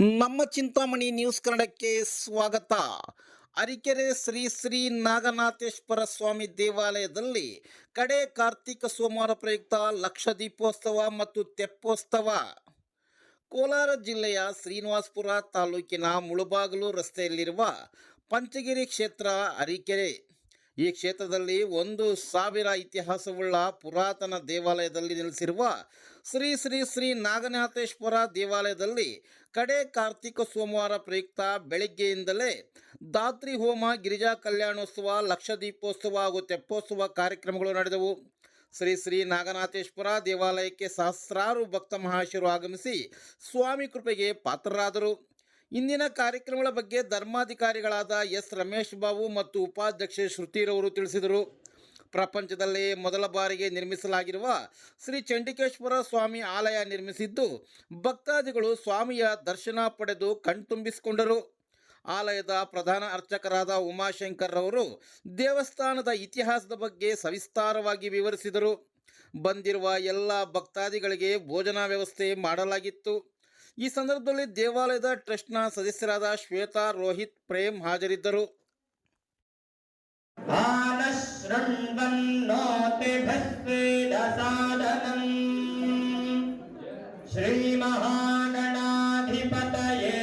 ನಮ್ಮ ಚಿಂತಾಮಣಿ ನ್ಯೂಸ್ ಕನ್ನಡಕ್ಕೆ ಸ್ವಾಗತ. ಅರಿಕೆರೆ ಶ್ರೀ ಶ್ರೀ ನಾಗನಾಥೇಶ್ವರ ಸ್ವಾಮಿ ದೇವಾಲಯದಲ್ಲಿ ಕಡೆ ಕಾರ್ತಿಕ ಸೋಮವಾರ ಪ್ರಯುಕ್ತ ಲಕ್ಷ ದೀಪೋತ್ಸವ ಮತ್ತು ತೆಪ್ಪೋತ್ಸವ. ಕೋಲಾರ ಜಿಲ್ಲೆಯ ಶ್ರೀನಿವಾಸಪುರ ತಾಲೂಕಿನ ಮುಳುಬಾಗಲು ರಸ್ತೆಯಲ್ಲಿರುವ ಪಂಚಗಿರಿ ಕ್ಷೇತ್ರ ಅರಿಕೆರೆ ಈ ಕ್ಷೇತ್ರದಲ್ಲಿ ಒಂದು ಸಾವಿರ ಇತಿಹಾಸವುಳ್ಳ ಪುರಾತನ ದೇವಾಲಯದಲ್ಲಿ ನೆಲೆಸಿರುವ ಶ್ರೀ ಶ್ರೀ ಶ್ರೀ ನಾಗನಾಥೇಶ್ವರ ದೇವಾಲಯದಲ್ಲಿ ಕಡೆ ಕಾರ್ತಿಕ ಸೋಮವಾರ ಪ್ರಯುಕ್ತ ಬೆಳಗ್ಗೆಯಿಂದಲೇ ದಾತ್ರಿ ಹೋಮ, ಗಿರಿಜಾ ಕಲ್ಯಾಣೋತ್ಸವ ಲಕ್ಷ ದೀಪೋತ್ಸವ ಹಾಗೂ ತೆಪ್ಪೋತ್ಸವ ಕಾರ್ಯಕ್ರಮಗಳು ನಡೆದವು. ಶ್ರೀ ಶ್ರೀ ನಾಗನಾಥೇಶ್ವರ ದೇವಾಲಯಕ್ಕೆ ಸಹಸ್ರಾರು ಭಕ್ತ ಮಹಾಶಯರು ಆಗಮಿಸಿ ಸ್ವಾಮಿ ಕೃಪೆಗೆ ಪಾತ್ರರಾದರು. ಇಂದಿನ ಕಾರ್ಯಕ್ರಮಗಳ ಬಗ್ಗೆ ಧರ್ಮಾಧಿಕಾರಿಗಳಾದ ಎಸ್. ರಮೇಶ್ ಬಾಬು ಮತ್ತು ಉಪಾಧ್ಯಕ್ಷೆ ಶ್ರುತಿರವರು ತಿಳಿಸಿದರು. ಪ್ರಪಂಚದಲ್ಲೇ ಮೊದಲ ಬಾರಿಗೆ ನಿರ್ಮಿಸಲಾಗಿರುವ ಶ್ರೀ ಚಂಡಿಕೇಶ್ವರ ಸ್ವಾಮಿ ಆಲಯ ನಿರ್ಮಿಸಿದ್ದು, ಭಕ್ತಾದಿಗಳು ಸ್ವಾಮಿಯ ದರ್ಶನ ಪಡೆದು ಕಣ್ತುಂಬಿಸಿಕೊಂಡರು. ಆಲಯದ ಪ್ರಧಾನ ಅರ್ಚಕರಾದ ಉಮಾಶಂಕರ್ ಅವರು ದೇವಸ್ಥಾನದ ಇತಿಹಾಸದ ಬಗ್ಗೆ ಸವಿಸ್ತಾರವಾಗಿ ವಿವರಿಸಿದರು. ಬಂದಿರುವ ಎಲ್ಲ ಭಕ್ತಾದಿಗಳಿಗೆ ಭೋಜನ ವ್ಯವಸ್ಥೆ ಮಾಡಲಾಗಿತ್ತು. ಈ ಸಂದರ್ಭದಲ್ಲಿ ದೇವಾಲಯದ ಟ್ರಸ್ಟ್ನ ಸದಸ್ಯರಾದ ಶ್ವೇತಾ ರೋಹಿತ್ ಪ್ರೇಮ್ ಹಾಜರಿದ್ದರು आनशृण्वन्नोति भस्वेदसादनम् श्रीमहागणाधिपतये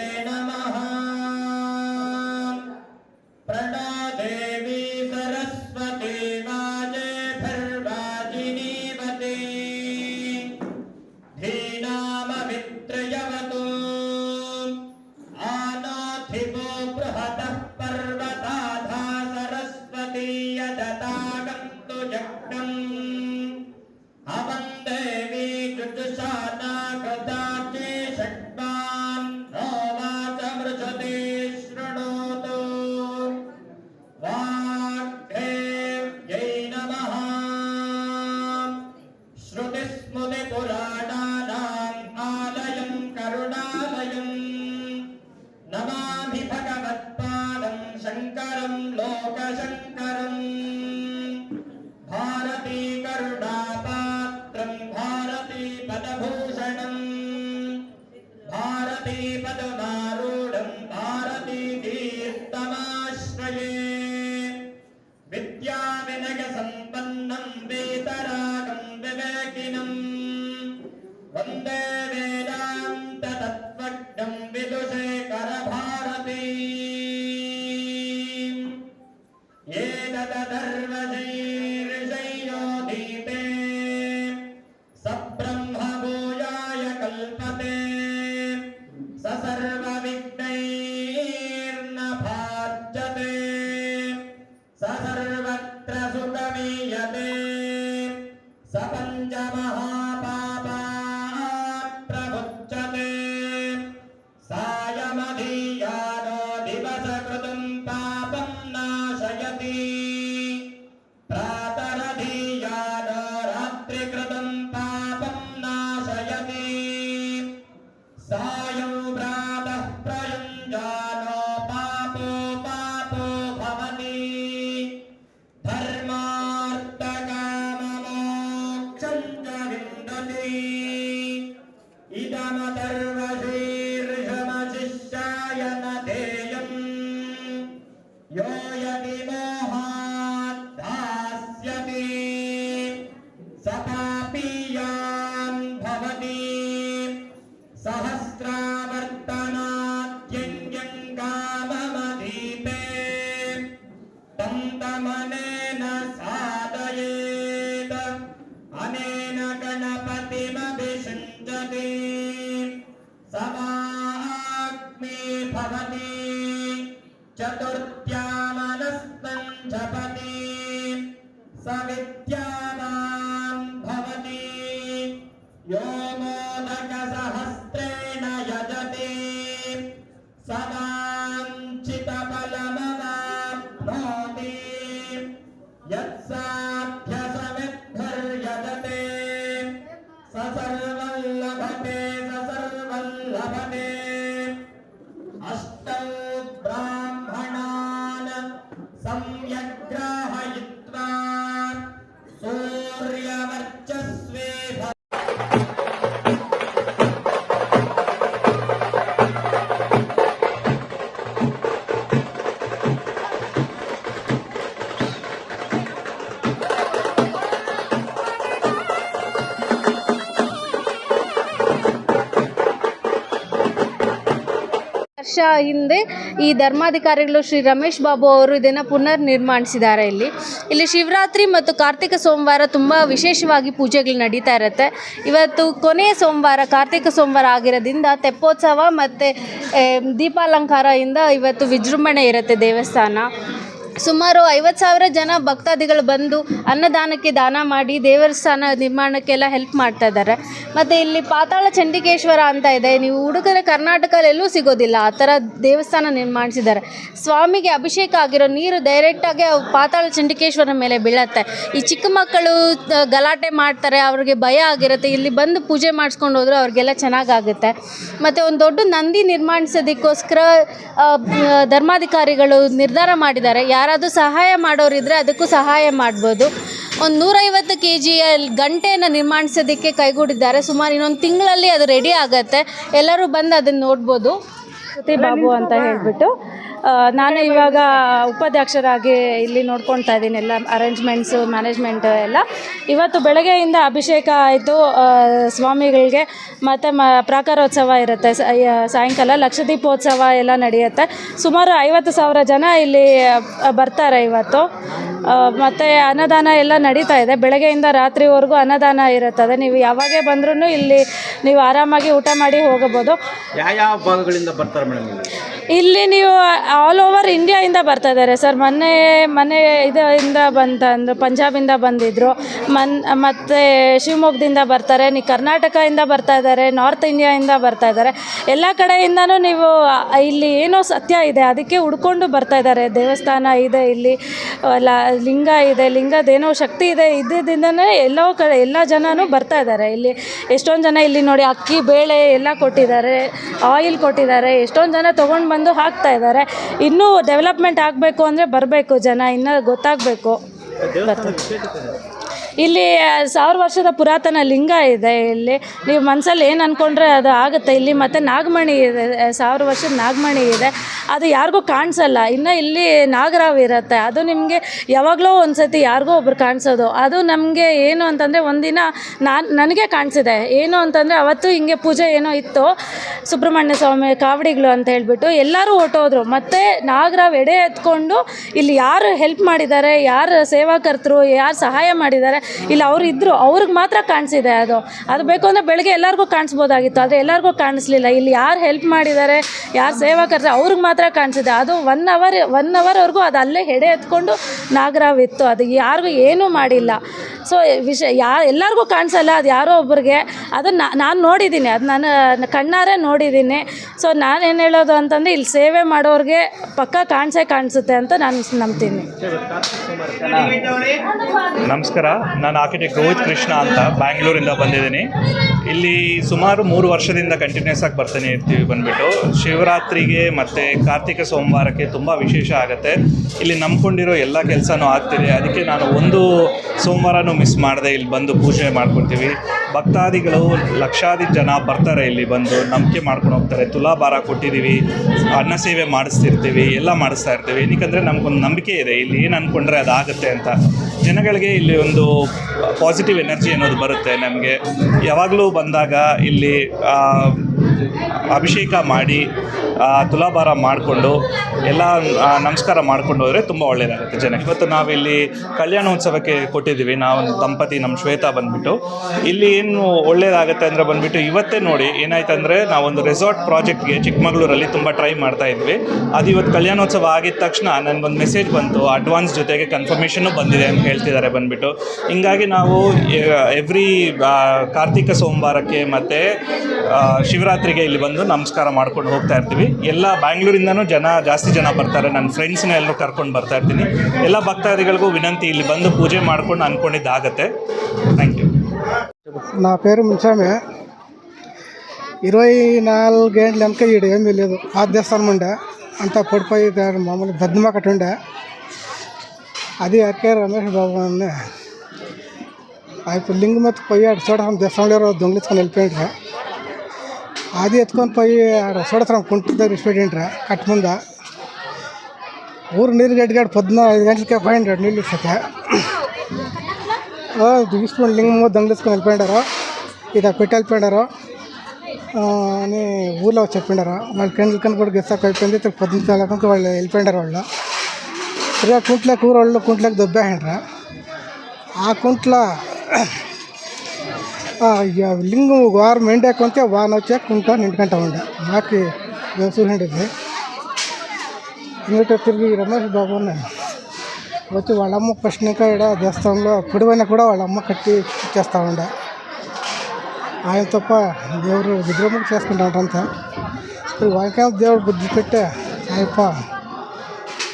உண்ட चतुर्थ्यामनस्तं जपति। ವರ್ಷ ಹಿಂದೆ ಈ ಧರ್ಮಾಧಿಕಾರಿಗಳು ಶ್ರೀ ರಮೇಶ್ ಬಾಬು ಅವರು ಇದನ್ನು ಪುನರ್ ನಿರ್ಮಾಣಿಸಿದ್ದಾರೆ ಇಲ್ಲಿ. ಇಲ್ಲಿ ಶಿವರಾತ್ರಿ ಮತ್ತು ಕಾರ್ತಿಕ ಸೋಮವಾರ ತುಂಬ ವಿಶೇಷವಾಗಿ ಪೂಜೆಗಳು ನಡೀತಾ ಇರುತ್ತೆ. ಇವತ್ತು ಕೊನೆಯ ಸೋಮವಾರ, ಕಾರ್ತಿಕ ಸೋಮವಾರ ಆಗಿರೋದ್ರಿಂದ ತೆಪ್ಪೋತ್ಸವ ಮತ್ತು ದೀಪಾಲಂಕಾರದಿಂದ ಇವತ್ತು ವಿಜೃಂಭಣೆ ಇರುತ್ತೆ ದೇವಸ್ಥಾನ. ಸುಮಾರು ಐವತ್ತು ಸಾವಿರ ಜನ ಭಕ್ತಾದಿಗಳು ಬಂದು ಅನ್ನದಾನಕ್ಕೆ ದಾನ ಮಾಡಿ ದೇವಸ್ಥಾನ ನಿರ್ಮಾಣಕ್ಕೆಲ್ಲ ಹೆಲ್ಪ್ ಮಾಡ್ತಾ ಇದ್ದಾರೆ. ಮತ್ತು ಇಲ್ಲಿ ಪಾತಾಳ ಚಂಡಿಕೇಶ್ವರ ಅಂತ ಇದೆ. ನೀವು ಹುಡುಗರ ಕರ್ನಾಟಕದಲ್ಲಿ ಎಲ್ಲೂ ಸಿಗೋದಿಲ್ಲ. ಆ ಥರ ದೇವಸ್ಥಾನ ನಿರ್ಮಾಣಿಸಿದ್ದಾರೆ. ಸ್ವಾಮಿಗೆ ಅಭಿಷೇಕ ಆಗಿರೋ ನೀರು ಡೈರೆಕ್ಟಾಗಿ ಪಾತಾಳ ಚಂಡಿಕೇಶ್ವರ ಮೇಲೆ ಬೀಳತ್ತೆ. ಈ ಚಿಕ್ಕ ಮಕ್ಕಳು ಗಲಾಟೆ ಮಾಡ್ತಾರೆ, ಅವ್ರಿಗೆ ಭಯ ಆಗಿರುತ್ತೆ. ಇಲ್ಲಿ ಬಂದು ಪೂಜೆ ಮಾಡಿಸ್ಕೊಂಡು ಹೋದ್ರೆ ಅವ್ರಿಗೆಲ್ಲ ಚೆನ್ನಾಗಾಗುತ್ತೆ. ಮತ್ತು ಒಂದು ದೊಡ್ಡ ನಂದಿ ನಿರ್ಮಾಣಿಸೋದಕ್ಕೋಸ್ಕರ ಧರ್ಮಾಧಿಕಾರಿಗಳು ನಿರ್ಧಾರ ಮಾಡಿದ್ದಾರೆ. ಯಾರಾದರೂ ಸಹಾಯ ಮಾಡೋರಿದ್ರೆ ಅದಕ್ಕೂ ಸಹಾಯ ಮಾಡ್ಬೋದು. ಒಂದು ನೂರೈವತ್ತು ಕೆ ಜಿಯ ಗಂಟೆಯನ್ನು ನಿರ್ಮಾಣಿಸೋದಕ್ಕೆ ಕೈಗೂಡಿದ್ದಾರೆ. ಸುಮಾರು ಇನ್ನೊಂದು ತಿಂಗಳಲ್ಲಿ ಅದು ರೆಡಿ ಆಗುತ್ತೆ. ಎಲ್ಲರೂ ಬಂದು ಅದನ್ನು ನೋಡ್ಬೋದು. ಬಾಬು ಅಂತ ಹೇಳಿಬಿಟ್ಟು. ನಾನು ಇವಾಗ ಉಪಾಧ್ಯಕ್ಷರಾಗಿ ಇಲ್ಲಿ ನೋಡ್ಕೊಳ್ತಾ ಇದ್ದೀನಿ ಎಲ್ಲ ಅರೇಂಜ್ಮೆಂಟ್ಸು ಮ್ಯಾನೇಜ್ಮೆಂಟ್ ಎಲ್ಲ. ಇವತ್ತು ಬೆಳಗ್ಗೆಯಿಂದ ಅಭಿಷೇಕ ಆಯಿತು. ಸ್ವಾಮಿಗಳಿಗೆ ಮತ್ತು ಮ, ಪ್ರಾಕಾರೋತ್ಸವ ಇರುತ್ತೆ. ಸಾಯಂಕಾಲ ಲಕ್ಷದೀಪೋತ್ಸವ ಎಲ್ಲ ನಡೆಯುತ್ತೆ. ಸುಮಾರು ಐವತ್ತು ಸಾವಿರ ಜನ ಇಲ್ಲಿ ಬರ್ತಾರೆ ಇವತ್ತು. ಮತ್ತು ಅನ್ನದಾನ ಎಲ್ಲ ನಡೀತಾ ಇದೆ. ಬೆಳಗ್ಗೆಯಿಂದ ರಾತ್ರಿವರೆಗೂ ಅನ್ನದಾನ ಇರುತ್ತದೆ. ನೀವು ಯಾವಾಗೇ ಬಂದ್ರೂ ಇಲ್ಲಿ ನೀವು ಆರಾಮಾಗಿ ಊಟ ಮಾಡಿ ಹೋಗಬಹುದು. ಯಾವ ಯಾವ ಭಾಗಗಳಿಂದ ಬರ್ತಾರೆ ಮೇಡಮ್ ಇಲ್ಲಿ ನೀವು ಆಲ್ ಓವರ್ ಇಂಡಿಯಾಯಿಂದ ಬರ್ತಾ ಇದ್ದಾರೆ ಸರ್ ಮೊನ್ನೆ ಮನೆ ಇದರಿಂದ ಬಂತ, ಅಂದ್ರೆ ಪಂಜಾಬಿಂದ ಬಂದಿದ್ದರು ಮನ್, ಮತ್ತು ಶಿವಮೊಗ್ಗದಿಂದ ಬರ್ತಾರೆ ನೀವು ಕರ್ನಾಟಕದಿಂದ ಬರ್ತಾ ಇದ್ದಾರೆ ನಾರ್ತ್ ಇಂಡಿಯಾಯಿಂದ ಬರ್ತಾ ಇದ್ದಾರೆ. ಎಲ್ಲ ಕಡೆಯಿಂದನೂ ನೀವು ಇಲ್ಲಿ ಏನೋ ಸತ್ಯ ಇದೆ, ಅದಕ್ಕೆ ಹುಡ್ಕೊಂಡು ಬರ್ತಾ ಇದ್ದಾರೆ. ದೇವಸ್ಥಾನ ಇದೆ ಇಲ್ಲಿ, ಲ, ಲಿಂಗ ಇದೆ ಲಿಂಗದೇನೋ ಶಕ್ತಿ ಇದೆ ಇದ್ದಿದ್ದರಿಂದನೇ ಎಲ್ಲೋ ಕಡೆ, ಎಲ್ಲ ಜನನೂ ಬರ್ತಾ ಇದ್ದಾರೆ. ಇಲ್ಲಿ ಎಷ್ಟೊಂದು ಜನ ಇಲ್ಲಿ ನೋಡಿ, ಅಕ್ಕಿ, ಬೇಳೆ ಎಲ್ಲ ಕೊಟ್ಟಿದ್ದಾರೆ. ಆಯಿಲ್ ಕೊಟ್ಟಿದ್ದಾರೆ ಎಷ್ಟೊಂದು ಜನ ತೊಗೊಂಡು ಬಂದು ಹಾಕ್ತಾ ಇದ್ದಾರೆ. ಇನ್ನೂ ಡೆವಲಪ್ಮೆಂಟ್ ಆಗಬೇಕು ಅಂದರೆ ಬರಬೇಕು ಜನ ಇನ್ನೂ ಗೊತ್ತಾಗಬೇಕು. ಇಲ್ಲಿ ಸಾವಿರ ವರ್ಷದ ಪುರಾತನ ಲಿಂಗ ಇದೆ ಇಲ್ಲಿ. ನೀವು ಮನಸ್ಸಲ್ಲಿ ಏನು ಅಂದ್ಕೊಂಡ್ರೆ ಅದು ಆಗುತ್ತೆ. ಇಲ್ಲಿ ಮತ್ತು ನಾಗಮಣಿ ಇದೆ ಸಾವಿರ ವರ್ಷದ ನಾಗಮಣಿ ಇದೆ. ಅದು ಯಾರಿಗೂ ಕಾಣಿಸಲ್ಲ. ಇನ್ನು ಇಲ್ಲಿ ನಾಗರಾವ್ ಇರುತ್ತೆ. ಅದು ನಿಮಗೆ ಯಾವಾಗಲೋ ಒಂದು ಸತಿ ಯಾರಿಗೋ ಒಬ್ರು ಕಾಣಿಸೋದು. ಅದು ನಮಗೆ ಏನು ಅಂತಂದರೆ ಒಂದಿನ ನಾನು, ನನಗೆ ಕಾಣಿಸಿದೆ. ಏನು ಅಂತಂದರೆ ಅವತ್ತು ಹಿಂಗೆ ಪೂಜೆ ಏನೋ ಇತ್ತು, ಸುಬ್ರಹ್ಮಣ್ಯ ಸ್ವಾಮಿ ಕಾವಡಿಗಳು ಅಂತ ಹೇಳಿಬಿಟ್ಟು ಎಲ್ಲರೂ ಹೊಟ್ಟೋದ್ರು ಮತ್ತು ನಾಗರಾವ್ ಎಡೆ ಎತ್ಕೊಂಡು ಇಲ್ಲಿ ಯಾರು ಹೆಲ್ಪ್ ಮಾಡಿದ್ದಾರೆ, ಯಾರು ಸೇವಾಕರ್ತರು, ಯಾರು ಸಹಾಯ ಮಾಡಿದ್ದಾರೆ ಇಲ್ಲಿ, ಅವ್ರು ಇದ್ದರು ಅವ್ರಿಗೆ ಮಾತ್ರ ಕಾಣಿಸಿದೆ ಅದು. ಅದು ಬೇಕು ಅಂದರೆ ಬೆಳಗ್ಗೆ ಎಲ್ಲರಿಗೂ ಕಾಣಿಸ್ಬೋದಾಗಿತ್ತು. ಆದರೆ ಎಲ್ಲರಿಗೂ ಕಾಣಿಸ್ಲಿಲ್ಲ. ಇಲ್ಲಿ ಯಾರು ಹೆಲ್ಪ್ ಮಾಡಿದ್ದಾರೆ ಯಾರು ಸೇವಾಕರ್ತರು ಅವ್ರಿಗೆ ಮಾತ್ರ ಕಾಣಿಸಿದೆ. ಅದು ಒನ್ ಅವರ್ ಒನ್ ಅವರ್ವರೆಗೂ ಅದು ಅಲ್ಲೇ ಎಡೆ ಎತ್ಕೊಂಡು ನಾಗರಾವ್ ಇತ್ತು. ಅದು ಯಾರಿಗೂ ಏನೂ ಮಾಡಿಲ್ಲ. ಸೊ ವಿಷಯ ಯಾ, ಎಲ್ಲರಿಗೂ ಕಾಣಿಸಲ್ಲ ಅದು ಯಾರೋ ಒಬ್ರಿಗೆ. ಅದನ್ನು ನಾನು ನೋಡಿದ್ದೀನಿ ಅದು ನಾನು, ಕಣ್ಣಾರೆ ನೋಡಿದ್ದೀನಿ ಸೊ ನಾನೇನು ಹೇಳೋದು ಅಂತಂದರೆ, ಇಲ್ಲಿ ಸೇವೆ ಮಾಡೋರಿಗೆ ಪಕ್ಕ ಕಾಣಿಸೇ ಕಾಣಿಸುತ್ತೆ ಅಂತ ನಾನು ನಂಬ್ತೀನಿ. ನಮಸ್ಕಾರ. ನಾನು ಆರ್ಕಿಟೆಕ್ಟ್ ರೋಹಿತ್ ಕೃಷ್ಣ ಅಂತ ಬ್ಯಾಂಗ್ಳೂರಿಂದ ಬಂದಿದ್ದೀನಿ. ಇಲ್ಲಿ ಸುಮಾರು ಮೂರು ವರ್ಷದಿಂದ ಕಂಟಿನ್ಯೂಸ್ ಆಗಿ ಬರ್ತಾನೆ ಇರ್ತೀವಿ ಬಂದ್ಬಿಟ್ಟು, ಶಿವರಾತ್ರಿಗೆ ಮತ್ತು ಕಾರ್ತಿಕ ಸೋಮವಾರಕ್ಕೆ ತುಂಬ ವಿಶೇಷ ಆಗುತ್ತೆ. ಇಲ್ಲಿ ನಂಬ್ಕೊಂಡಿರೋ ಎಲ್ಲ ಕೆಲಸನೂ ಆಗ್ತಿದೆ. ಅದಕ್ಕೆ ನಾನು ಒಂದು ಸೋಮವಾರನೂ ಮಿಸ್ ಮಾಡದೆ. ಇಲ್ಲಿ ಬಂದು ಪೂಜೆ ಮಾಡ್ಕೊಳ್ತೀವಿ. ಭಕ್ತಾದಿಗಳು ಲಕ್ಷಾದಿ ಜನ ಬರ್ತಾರೆ ಇಲ್ಲಿ ಬಂದು, ನಂಬಿಕೆ ಮಾಡ್ಕೊಂಡು ಹೋಗ್ತಾರೆ. ತುಲಾಭಾರ ಕೊಟ್ಟಿದ್ದೀವಿ. ಅನ್ನ ಸೇವೆ ಮಾಡಿಸ್ತಿರ್ತೀವಿ. ಎಲ್ಲ ಮಾಡಿಸ್ತಾ ಇರ್ತೀವಿ. ಏನಕ್ಕಂದರೆ ನಮಗೊಂದು ನಂಬಿಕೆ ಇದೆ. ಇಲ್ಲಿ ಏನು ಅಂದ್ಕೊಂಡ್ರೆ ಅದಾಗುತ್ತೆ ಅಂತ. ಜನಗಳಿಗೆ ಇಲ್ಲಿ ಒಂದು ಪಾಸಿಟಿವ್ ಎನರ್ಜಿ ಅನ್ನೋದು ಬರುತ್ತೆ. ನಮಗೆ ಯಾವಾಗಲೂ ಬಂದಾಗ ಇಲ್ಲಿ ಅಭಿಷೇಕ ಮಾಡಿ ತುಲಾಭಾರ ಮಾಡಿಕೊಂಡು ಎಲ್ಲ ನಮಸ್ಕಾರ ಮಾಡ್ಕೊಂಡು ಹೋದರೆ ತುಂಬ ಒಳ್ಳೆಯದಾಗುತ್ತೆ ಜನ ಇವತ್ತು ನಾವಿಲ್ಲಿ ಕಲ್ಯಾಣೋತ್ಸವಕ್ಕೆ ಕೊಟ್ಟಿದ್ದೀವಿ. ನಾವು ದಂಪತಿ, ನಮ್ಮ ಶ್ವೇತಾ ಬಂದ್ಬಿಟ್ಟು. ಇಲ್ಲಿ ಏನು ಒಳ್ಳೆಯದಾಗುತ್ತೆ ಅಂದರೆ ಬಂದ್ಬಿಟ್ಟು ಇವತ್ತೇ ನೋಡಿ ಏನಾಯ್ತಂದರೆ ನಾವೊಂದು ರೆಸಾರ್ಟ್ ಪ್ರಾಜೆಕ್ಟ್ಗೆ ಚಿಕ್ಕಮಗಳೂರಲ್ಲಿ ತುಂಬ ಟ್ರೈ ಮಾಡ್ತಾ ಇದ್ವಿ. ಅದು ಇವತ್ತು ಕಲ್ಯಾಣೋತ್ಸವ ಆಗಿದ ತಕ್ಷಣ ನನಗೊಂದು ಮೆಸೇಜ್ ಬಂತು. ಅಡ್ವಾನ್ಸ್ ಜೊತೆಗೆ ಕನ್ಫರ್ಮೇಷನ್ನು ಬಂದಿದೆ ಅಂತ ಹೇಳ್ತಿದ್ದಾರೆ ಬಂದ್ಬಿಟ್ಟು. ಹಿಂಗಾಗಿ ನಾವು ಎವ್ರಿ ಕಾರ್ತಿಕ ಸೋಮವಾರಕ್ಕೆ ಮತ್ತು ಶಿವರಾತ್ರಿಗೆ ಇಲ್ಲಿ ಬಂದು ನಮಸ್ಕಾರ ಮಾಡ್ಕೊಂಡು ಹೋಗ್ತಾ ಇರ್ತೀವಿ. ಎಲ್ಲ ಬ್ಯಾಂಗ್ಳೂರಿಂದನೂ ಜನ ಜಾಸ್ತಿ ಜನ ಬರ್ತಾರೆ ನನ್ನ ಫ್ರೆಂಡ್ಸ್ನ ಎಲ್ಲರೂ ಕರ್ಕೊಂಡು ಬರ್ತಾ ಇರ್ತೀನಿ ಎಲ್ಲ ಭಕ್ತಾದಿಗಳಿಗೂ ವಿನಂತಿ ಇಲ್ಲಿ ಬಂದು ಪೂಜೆ ಮಾಡ್ಕೊಂಡು ಅಂದ್ಕೊಂಡಿದ್ದಾಗತ್ತೆ ಥ್ಯಾಂಕ್ ಯು నా పేరు మున్సామి ఇరవై నాలుగు గంటల వెనక ఈడ ఏమీ లేదు ఆ దేవస్థానం ఉండే అంతా పడిపోయి దాని మామూలు బద్దమ కట్టి ఉండే అది అక్కే రమేష్ బాబు అని ఇప్పుడు లింగం ఎత్తుకు పోయి ఆడ చూడసం దేవస్థానంలో దొంగిలించుకొని వెళ్ళిపోయిండ్రా అది ఎత్తుకొని పోయి ఆడ చూడసం కుంటు దగ్గర ఇచ్చిపెట్టిండ్రా కట్ ముంద. ఊరు నీరు గడ్డిగాడు పొద్దున్న ఐదు గంటలకే పోయిండ్రాడు నీళ్ళు ఇచ్చక తీసుకొని లింగ దొంగిలించుకొని వెళ్ళిపోయినారు ఇది పెట్టి వెళ్ళిపోయినారు అని ఊర్లో చెప్పిండారు వాళ్ళ కండ్లు కనుక కూడా గెస్సాకు అయిపోయింది. పొద్దున్న కనుక వాళ్ళు వెళ్ళిపోయినారు వాళ్ళు. తిరిగా కుంట్లోకి వాళ్ళు కుంట్లోకి దొబ్బేసిండ్రా. ఆ కుంట్ల ಲಿಂಗು వారం ఎండే కొంటే వాన వచ్చే ಕುಂತ ನಿಂಟ್ಕೊಂಡ ఉండే ಹಾಕಿ ವ್ಯವಸಾಯ తిరిగి రమేష్ బాబు వచ్చి వాళ్ళ అమ్మ ప్రశ్నక ఇక్కడ దేవస్థానంలో కుడివైన కూడా వాళ్ళ అమ్మ కట్టి చేస్తూ ఉండే. ఆయన తప్ప దేవుడు విద్రోహం చేసుకుంటా ఇప్పుడు వంకాయ దేవుడు బుద్ధి పెట్టే ఆయప్ప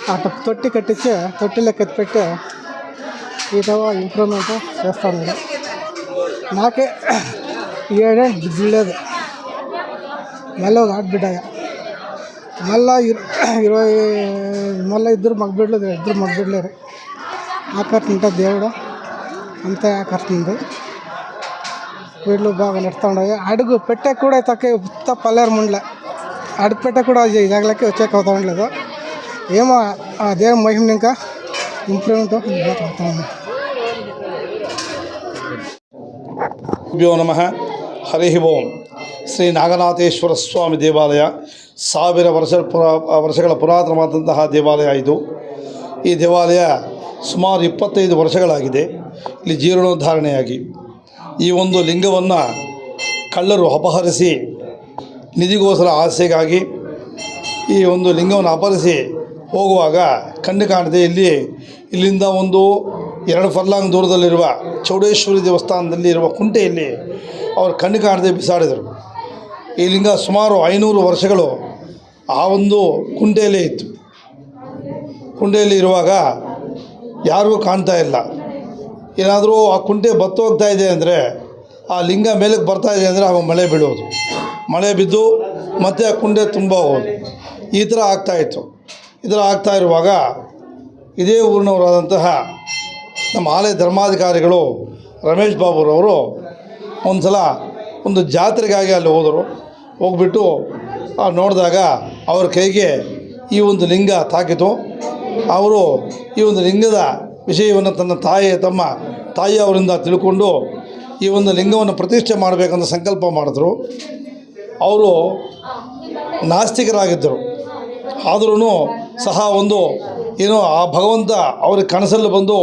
ఆ తొట్టి కట్టించి తొట్టి లెక్క పెట్టే ఈ ఇంప్రూవ్మెంట్ చేస్తూ ఉండే. నాకే ఏడే బుద్ధి లేదు. మళ్ళీ ఒక ఆడబిడ్డ మళ్ళా ఇర- ఇరవై మళ్ళీ ఇద్దరు మగబిడ్డలు ఇద్దరు మగబిడ్డలేరు ఆకర్షణ దేవుడు అంతే ఆకర్షణ వీళ్ళు బాగా నడుస్తూ ఉన్నాయి అడుగు పెట్టే కూడా తక్కువ ఉత్త పల్లేరు ముండ్లే. అడుగు పెట్టే కూడా ఈ జాగలకి వచ్చాక అవుతా ఉండలేదు. ఏమో ఆ దేవుని మహిమ ఇంకా ఇంప్రూవ్మెంట్ అవుతా ఉంది ಭ್ಯೋ ನಮಃ ಹರಿ ಓಂ ಶ್ರೀ ನಾಗನಾಥೇಶ್ವರ ಸ್ವಾಮಿ ದೇವಾಲಯ ಸಾವಿರ ವರ್ಷ ಪುರಾ, ವರ್ಷಗಳ ಪುರಾತನವಾದಂತಹ ದೇವಾಲಯ ಇದು. ಈ ದೇವಾಲಯ ಸುಮಾರು ಇಪ್ಪತ್ತೈದು ವರ್ಷಗಳಾಗಿದೆ. ಇಲ್ಲಿ ಜೀರ್ಣೋದ್ಧಾರಣೆಯಾಗಿ. ಈ ಒಂದು ಲಿಂಗವನ್ನು ಕಳ್ಳರು ಅಪಹರಿಸಿ ನಿಧಿಗೋಸರ ಆಸೆಗಾಗಿ ಈ ಒಂದು ಲಿಂಗವನ್ನು ಅಪಹರಿಸಿ ಹೋಗುವಾಗ ಕಣ್ಣು ಕಾಣದೆ ಇಲ್ಲಿ, ಇಲ್ಲಿಂದ ಒಂದು ಎರಡು ಫರ್ಲಾಂಗ್ ದೂರದಲ್ಲಿರುವ ಚೌಡೇಶ್ವರಿ ದೇವಸ್ಥಾನದಲ್ಲಿ ಇರುವ ಕುಂಟೆಯಲ್ಲಿ ಅವರು ಕಣ್ಣು ಕಾಣದೆ ಬಿಸಾಡಿದರು. ಈ ಲಿಂಗ ಸುಮಾರು ಐನೂರು ವರ್ಷಗಳು ಆ ಒಂದು ಕುಂಟೆಯಲ್ಲೇ ಇತ್ತು. ಕುಂಟೆಯಲ್ಲಿ ಇರುವಾಗ ಯಾರಿಗೂ ಕಾಣ್ತಾ ಇಲ್ಲ. ಏನಾದರೂ ಆ ಕುಂಟೆ ಬತ್ತೋಗ್ತಾ ಇದೆ ಅಂದರೆ, ಆ ಲಿಂಗ ಮೇಲಕ್ಕೆ ಬರ್ತಾ ಇದೆ ಅಂದರೆ ಆವಾಗ ಮಳೆ ಬೀಳೋದು. ಮಳೆ ಬಿದ್ದು ಮತ್ತೆ ಆ ಕುಂಡೆ ತುಂಬ ಹೋಗೋದು. ಈ ಥರ ಆಗ್ತಾಯಿತ್ತು ಈ ಥರ ಆಗ್ತಾ ಇರುವಾಗ ಇದೇ ಊರಿನವರಾದಂತಹ ನಮ್ಮ ಆಲಯ ಧರ್ಮಾಧಿಕಾರಿಗಳು ರಮೇಶ್ ಬಾಬುರವರು ಒಂದು ಸಲ ಒಂದು ಜಾತ್ರೆಗಾಗಿ ಅಲ್ಲಿ ಹೋದರು. ಹೋಗ್ಬಿಟ್ಟು ನೋಡಿದಾಗ ಅವ್ರ ಕೈಗೆ ಈ ಒಂದು ಲಿಂಗ ತಾಕಿತು. ಅವರು ಈ ಒಂದು ಲಿಂಗದ ವಿಷಯವನ್ನು ತನ್ನ ತಾಯಿ, ತಮ್ಮ ತಾಯಿ ಅವರಿಂದ ತಿಳ್ಕೊಂಡು ಈ ಒಂದು ಲಿಂಗವನ್ನು ಪ್ರತಿಷ್ಠೆ ಮಾಡಬೇಕಂತ ಸಂಕಲ್ಪ ಮಾಡಿದ್ರು. ಅವರು ನಾಸ್ತಿಕರಾಗಿದ್ದರು. ಆದ್ರೂ ಸಹ ಒಂದು ಏನೋ ಆ ಭಗವಂತ ಅವರ ಕನಸಲ್ಲಿ ಬಂದು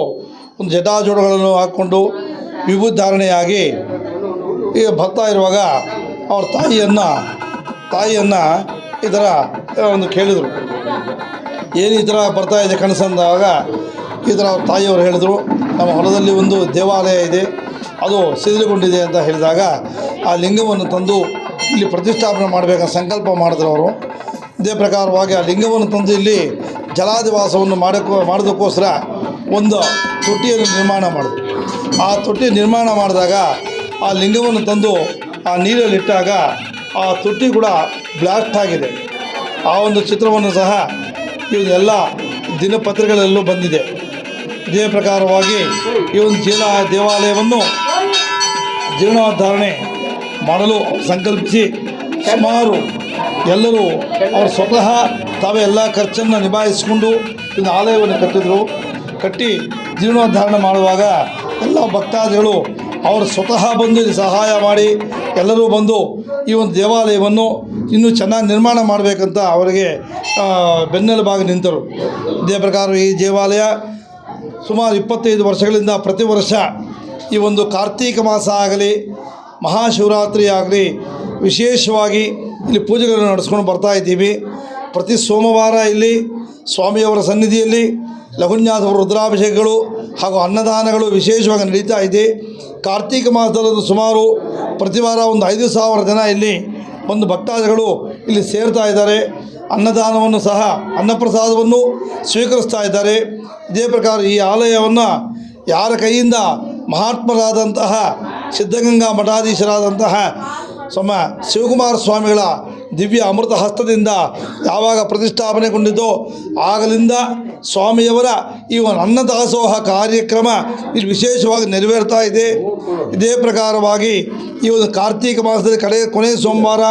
ಒಂದು ಜಟಾಜೋಡಗಳನ್ನು ಹಾಕ್ಕೊಂಡು ವಿಭುಧಾರಣೆಯಾಗಿ ಈಗ ಬರ್ತಾ ಇರುವಾಗ ಅವ್ರ ತಾಯಿಯನ್ನು ತಾಯಿಯನ್ನು ಈ ಥರ ಒಂದು ಕೇಳಿದರು. ಏನು ಈ ಥರ ಬರ್ತಾ ಇದೆ ಕನಸು ಅಂದಾಗ ಈ ಥರ ಅವ್ರ ತಾಯಿಯವರು ಹೇಳಿದರು, ನಮ್ಮ ಹೊಲದಲ್ಲಿ ಒಂದು ದೇವಾಲಯ ಇದೆ, ಅದು ಸಿದ್ಧಗೊಂಡಿದೆ ಅಂತ ಹೇಳಿದಾಗ ಆ ಲಿಂಗವನ್ನು ತಂದು ಇಲ್ಲಿ ಪ್ರತಿಷ್ಠಾಪನೆ ಮಾಡಬೇಕ ಸಂಕಲ್ಪ ಮಾಡಿದ್ರು ಅವರು. ಇದೇ ಪ್ರಕಾರವಾಗಿ ಆ ಲಿಂಗವನ್ನು ತಂದು ಇಲ್ಲಿ ಜಲಾದಿವಾಸವನ್ನು ಮಾಡೋಕ್ಕೋ ಮಾಡೋದಕ್ಕೋಸ್ಕರ ಒಂದು ತೊಟ್ಟಿಯನ್ನು ನಿರ್ಮಾಣ ಮಾಡಿದ್ರು ಆ ತೊಟ್ಟಿ ನಿರ್ಮಾಣ ಮಾಡಿದಾಗ ಆ ಲಿಂಗವನ್ನು ತಂದು ಆ ನೀರಲ್ಲಿಟ್ಟಾಗ ಆ ತೊಟ್ಟಿ ಕೂಡ ಬ್ಲಾಸ್ಟ್ ಆಗಿದೆ. ಆ ಒಂದು ಚಿತ್ರವನ್ನು ಸಹ ಇವನ್ನೆಲ್ಲ ದಿನಪತ್ರಿಕೆಗಳಲ್ಲೂ ಬಂದಿದೆ. ಇದೇ ಪ್ರಕಾರವಾಗಿ ಈ ಒಂದು ಜೀಲ ದೇವಾಲಯವನ್ನು ಜೀರ್ಣೋದ್ಧಾರಣೆ ಮಾಡಲು ಸಂಕಲ್ಪಿಸಿ ಸುಮಾರು ಎಲ್ಲರೂ ಅವರು ಸ್ವತಃ ತಾವೇ ಎಲ್ಲ ಖರ್ಚನ್ನು ನಿಭಾಯಿಸಿಕೊಂಡು ಒಂದು ಆಲಯವನ್ನು ಕಟ್ಟಿದರು. ಕಟ್ಟಿ ಜೀರ್ಣೋದ್ಧಾರಣ ಮಾಡುವಾಗ ಎಲ್ಲ ಭಕ್ತಾದಿಗಳು ಅವರು ಸ್ವತಃ ಬಂದು ಸಹಾಯ ಮಾಡಿ ಎಲ್ಲರೂ ಬಂದು ಈ ಒಂದು ದೇವಾಲಯವನ್ನು ಇನ್ನೂ ಚೆನ್ನಾಗಿ ನಿರ್ಮಾಣ ಮಾಡಬೇಕಂತ ಅವರಿಗೆ ಬೆನ್ನೆಲುಬಾಗಿ ನಿಂತರು. ಇದೇ ಪ್ರಕಾರ ಈ ದೇವಾಲಯ ಸುಮಾರು ಇಪ್ಪತ್ತೈದು ವರ್ಷಗಳಿಂದ ಪ್ರತಿ ವರ್ಷ ಈ ಒಂದು ಕಾರ್ತೀಕ ಮಾಸ ಆಗಲಿ, ಮಹಾಶಿವರಾತ್ರಿ ಆಗಲಿ ವಿಶೇಷವಾಗಿ ಇಲ್ಲಿ ಪೂಜೆಗಳನ್ನು ನಡೆಸ್ಕೊಂಡು ಬರ್ತಾ ಇದ್ದೀವಿ. ಪ್ರತಿ ಸೋಮವಾರ ಇಲ್ಲಿ ಸ್ವಾಮಿಯವರ ಸನ್ನಿಧಿಯಲ್ಲಿ ಲಘುನ್ಯಾಸ, ರುದ್ರಾಭಿಷೇಕಗಳು ಹಾಗೂ ಅನ್ನದಾನಗಳು ವಿಶೇಷವಾಗಿ ನಡೀತಾ ಇದೆ. ಕಾರ್ತೀಕ ಮಾಸದಲ್ಲಿ ಸುಮಾರು ಪ್ರತಿ ವಾರ ಒಂದು ಐದು ಸಾವಿರ ಜನ ಇಲ್ಲಿ ಒಂದು ಭಕ್ತಾದಿಗಳು ಇಲ್ಲಿ ಸೇರ್ತಾ ಇದ್ದಾರೆ. ಅನ್ನದಾನವನ್ನು ಸಹ, ಅನ್ನಪ್ರಸಾದವನ್ನು ಸ್ವೀಕರಿಸ್ತಾ ಇದ್ದಾರೆ. ಇದೇ ಪ್ರಕಾರ ಈ ಆಲಯವನ್ನು ಯಾರ ಕೈಯಿಂದ ಮಹಾತ್ಮರಾದಂತಹ ಸಿದ್ಧಗಂಗಾ ಮಠಾಧೀಶರಾದಂತಹ ಸಮ ಶಿವಕುಮಾರ ಸ್ವಾಮಿಗಳ ದಿವ್ಯ ಅಮೃತ ಹಸ್ತದಿಂದ ಯಾವಾಗ ಪ್ರತಿಷ್ಠಾಪನೆಗೊಂಡಿದ್ದೋ ಆಗಲಿಂದ ಸ್ವಾಮಿಯವರ ಈ ಒಂದು ಅನ್ನದಾಸೋಹ ಕಾರ್ಯಕ್ರಮ ಇಲ್ಲಿ ವಿಶೇಷವಾಗಿ ನೆರವೇರ್ತಾ ಇದೆ. ಇದೇ ಪ್ರಕಾರವಾಗಿ ಈ ಒಂದು ಕಾರ್ತೀಕ ಮಾಸದಲ್ಲಿ ಕಡೆ ಕೊನೆಯ ಸೋಮವಾರ,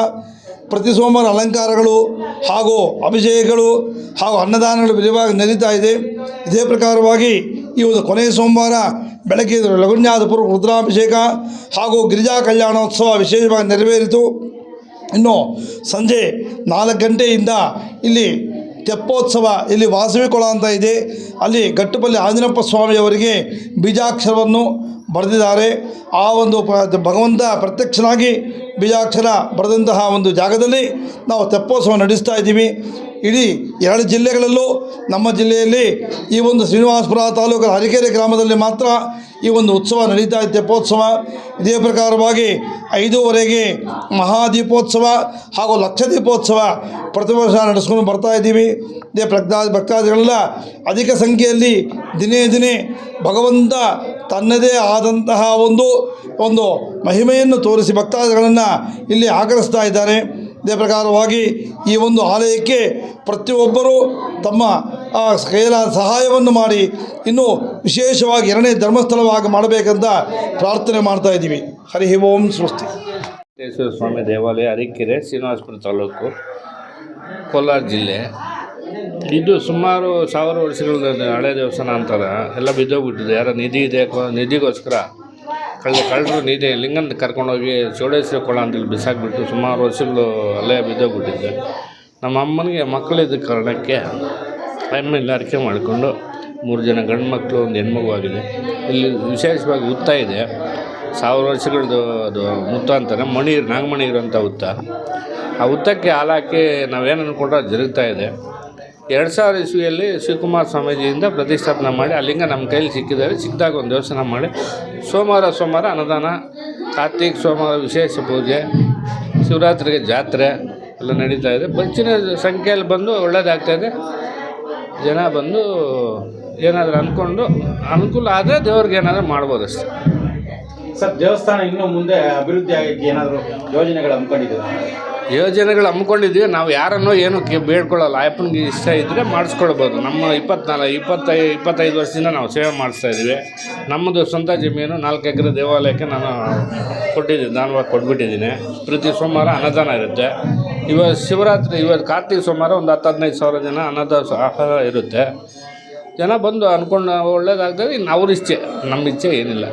ಪ್ರತಿ ಸೋಮವಾರ ಅಲಂಕಾರಗಳು ಹಾಗೂ ಅಭಿಷೇಕಗಳು ಹಾಗೂ ಅನ್ನದಾನಗಳು ವಿರಿವಾಗಿ ನಡೀತಾ ಇದೆ. ಇದೇ ಪ್ರಕಾರವಾಗಿ ಈ ಒಂದು ಕೊನೆಯ ಸೋಮವಾರ ಬೆಳಗ್ಗೆ ಲಗುಣ್ಯಾದಪುರ ರುದ್ರಾಭಿಷೇಕ ಹಾಗೂ ಗಿರಿಜಾ ಕಲ್ಯಾಣೋತ್ಸವ ವಿಶೇಷವಾಗಿ ನೆರವೇರಿತು. ಇನ್ನು ಸಂಜೆ ನಾಲ್ಕು ಗಂಟೆಯಿಂದ ಇಲ್ಲಿ ತೆಪ್ಪೋತ್ಸವ, ಇಲ್ಲಿ ವಾಸವಿ ಕೊಳ ಅಂತ ಇದೆ. ಅಲ್ಲಿ ಗಟ್ಟುಪಲ್ಲಿ ಆಂಜನಪ್ಪ ಸ್ವಾಮಿಯವರಿಗೆ ಬೀಜಾಕ್ಷರವನ್ನು ಬರೆದಿದ್ದಾರೆ. ಆ ಒಂದು ಭಗವಂತ ಪ್ರತ್ಯಕ್ಷನಾಗಿ ಬೀಜಾಕ್ಷರ ಬರೆದಂತಹ ಒಂದು ಜಾಗದಲ್ಲಿ ನಾವು ತೆಪ್ಪೋತ್ಸವ ನಡೆಸ್ತಾ ಇದ್ದೀವಿ. ಇಡೀ ಎರಡು ಜಿಲ್ಲೆಗಳಲ್ಲೂ ನಮ್ಮ ಜಿಲ್ಲೆಯಲ್ಲಿ ಈ ಒಂದು ಶ್ರೀನಿವಾಸಪುರ ತಾಲೂಕಿನ ಹರಿಕೆರೆ ಗ್ರಾಮದಲ್ಲಿ ಮಾತ್ರ ಈ ಒಂದು ಉತ್ಸವ ನಡೀತಾ ಇದೆ. ತೆಪ್ಪೋತ್ಸವ ಇದೇ ಪ್ರಕಾರವಾಗಿ ಐದೂವರೆಗೆ ಮಹಾದೀಪೋತ್ಸವ ಹಾಗೂ ಲಕ್ಷ ದೀಪೋತ್ಸವ ಪ್ರತಿ ವರ್ಷ ನಡೆಸ್ಕೊಂಡು ಬರ್ತಾ ಇದ್ದೀವಿ. ಇದೇ ಪ್ರಜ್ಞಾ, ಭಕ್ತಾದಿಗಳೆಲ್ಲ ಅಧಿಕ ಸಂಖ್ಯೆಯಲ್ಲಿ ದಿನೇ ದಿನೇ ಭಗವಂತ ತನ್ನದೇ ಆದಂತಹ ಒಂದು ಒಂದು ಮಹಿಮೆಯನ್ನು ತೋರಿಸಿ ಭಕ್ತಾದಿಗಳನ್ನು ಇಲ್ಲಿ ಆಕರ್ಷಿಸ್ತಾ ಇದ್ದಾರೆ. ಇದೇ ಪ್ರಕಾರವಾಗಿ ಈ ಒಂದು ಆಲಯಕ್ಕೆ ಪ್ರತಿಯೊಬ್ಬರೂ ತಮ್ಮ ಆ, ಕೈಲಾದ ಸಹಾಯವನ್ನು ಮಾಡಿ ಇನ್ನೂ ವಿಶೇಷವಾಗಿ ಎರಡನೇ ಧರ್ಮಸ್ಥಳವಾಗಿ ಮಾಡಬೇಕಂತ ಪ್ರಾರ್ಥನೆ ಮಾಡ್ತಾ ಇದ್ದೀವಿ. ಹರಿ ಓಂ ವೆಂಕಟೇಶ್ವರ ಸ್ವಾಮಿ ದೇವಾಲಯ ಅರಿಕೆರೆ ಶ್ರೀನಿವಾಸಪುರ ತಾಲೂಕು ಕೋಲಾರ ಜಿಲ್ಲೆ. ಇದು ಸುಮಾರು ಸಾವಿರ ವರ್ಷಗಳ ಹಳೆ ದೇವಸ್ಥಾನ ಅಂತಾರೆ. ಎಲ್ಲ ಬಿದ್ದೋಗ್ಬಿಟ್ಟಿದೆ. ಯಾರೋ ನಿಧಿ ಇದೆ ನಿಧಿಗೋಸ್ಕರ. ಕಳ್ಳ ಕಳ್ಳರು ನೀದೆ ಲಿಂಗನ ಕರ್ಕೊಂಡೋಗಿ ಚೌಡೇಶ್ವರ ಕೊಳ ಅಂತೇಳಿ ಬಿಸಾಕ್ಬಿಟ್ಟು ಸುಮಾರು ವರ್ಷಗಳು ಅಲ್ಲೇ ಬಿದ್ದೋಗ್ಬಿಟ್ಟಿದ್ದೆ. ನಮ್ಮ ಅಮ್ಮನಿಗೆ ಮಕ್ಕಳಿದ್ದ ಕಾರಣಕ್ಕೆ ಅಮ್ಮಲ್ಲಿ ಅರಿಕೆ ಮಾಡಿಕೊಂಡು ಮೂರು ಜನ ಗಂಡು ಮಕ್ಕಳು ಒಂದು ಹೆಣ್ಮಗು ಆಗಿದೆ. ಇಲ್ಲಿ ವಿಶೇಷವಾಗಿ ಹುತ್ತ ಇದೆ. ಸಾವಿರ ವರ್ಷಗಳದ್ದು ಅದು ಮುತ್ತ ಅಂತಾರೆ ಮಣಿರು ನಾಗಮಣಿರು ಅಂತ ಹುತ್ತ. ಆ ಹುತ್ತಕ್ಕೆ ಹಾಲಾಕಿ ನಾವೇನು ಅಂದ್ಕೊಂಡ್ರೆ ಅದು ಜರುಗ್ತಾ ಇದೆ. ಎರಡು ಸಾವಿರ ಇಸ್ವಿಯಲ್ಲಿ ಶಿವಕುಮಾರ ಸ್ವಾಮೀಜಿಯಿಂದ ಪ್ರತಿಷ್ಠಾಪನೆ ಮಾಡಿ, ಅಲ್ಲಿಂದ ನಮ್ಮ ಕೈಲಿ ಸಿಕ್ಕಿದ್ದಾರೆ. ಸಿಕ್ಕಿದಾಗ ಒಂದು ದೇವಸ್ಥಾನ ಮಾಡಿ, ಸೋಮವಾರ ಸೋಮವಾರ ಅನ್ನದಾನ, ಕಾರ್ತಿಕ್ ಸೋಮವಾರ ವಿಶೇಷ ಪೂಜೆ, ಶಿವರಾತ್ರಿಗೆ ಜಾತ್ರೆ ಎಲ್ಲ ನಡೀತಾ ಇದೆ. ಹೆಚ್ಚಿನ ಸಂಖ್ಯೆಯಲ್ಲಿ ಬಂದು ಒಳ್ಳೇದಾಗ್ತಾಯಿದೆ ಜನ ಬಂದು ಏನಾದರೂ ಅಂದ್ಕೊಂಡು ಅನುಕೂಲ ಆದರೆ ದೇವ್ರಿಗೆ ಏನಾದರೂ ಮಾಡ್ಬೋದು ಅಷ್ಟೇ. ಸರ್, ದೇವಸ್ಥಾನ ಇನ್ನೂ ಮುಂದೆ ಅಭಿವೃದ್ಧಿ ಆಗಕ್ಕೆ ಏನಾದರೂ ಯೋಜನೆಗಳು ಹಮ್ಮಿಕೊಂಡಿದ್ದೀರಾ? ಯೋಜನೆಗಳು ಹಮ್ಮಿಕೊಂಡಿದ್ದೀವಿ ನಾವು ಯಾರನ್ನೋ ಏನು ಕೇ- ಬೇಡ್ಕೊಳ್ಳಲ್ಲ. ಅಯ್ಯಪ್ಪನಿಗೆ ಇಷ್ಟ ಇದ್ದರೆ ಮಾಡಿಸ್ಕೊಳ್ಬೋದು. ನಮ್ಮ ಇಪ್ಪತ್ನಾಲ್ಕು ಇಪ್ಪತ್ತೈ, ಇಪ್ಪತ್ತೈದು ವರ್ಷದಿಂದ ನಾವು ಸೇವೆ ಮಾಡಿಸ್ತಾ ಇದ್ದೀವಿ. ನಮ್ಮದು ಸ್ವಂತ ಜಮೀನು, ನಾಲ್ಕು ಎಕರೆ ದೇವಾಲಯಕ್ಕೆ ನಾನು ಕೊಟ್ಟಿದ್ದೀನಿ, ದಾನವಾಗಿ ಕೊಟ್ಬಿಟ್ಟಿದ್ದೀನಿ. ಪ್ರತಿ ಸೋಮವಾರ ಅನ್ನದಾನ ಇರುತ್ತೆ. ಇವಾಗ ಶಿವರಾತ್ರಿ ಇವತ್ತು ಕಾರ್ತಿಕ ಸೋಮವಾರ ಒಂದು ಹತ್ತು, ಹದಿನೈದು ಸಾವಿರ ಜನ ಅನ್ನದ ಆಹಾರ ಇರುತ್ತೆ. ಜನ ಬಂದು ಅಂದ್ಕೊಂಡು ಒಳ್ಳೇದಾಗ್ತದೆ, ಇನ್ನು ಅವ್ರ ಇಚ್ಛೆ. ನಮ್ಮ ಇಚ್ಛೆ ಏನಿಲ್ಲ.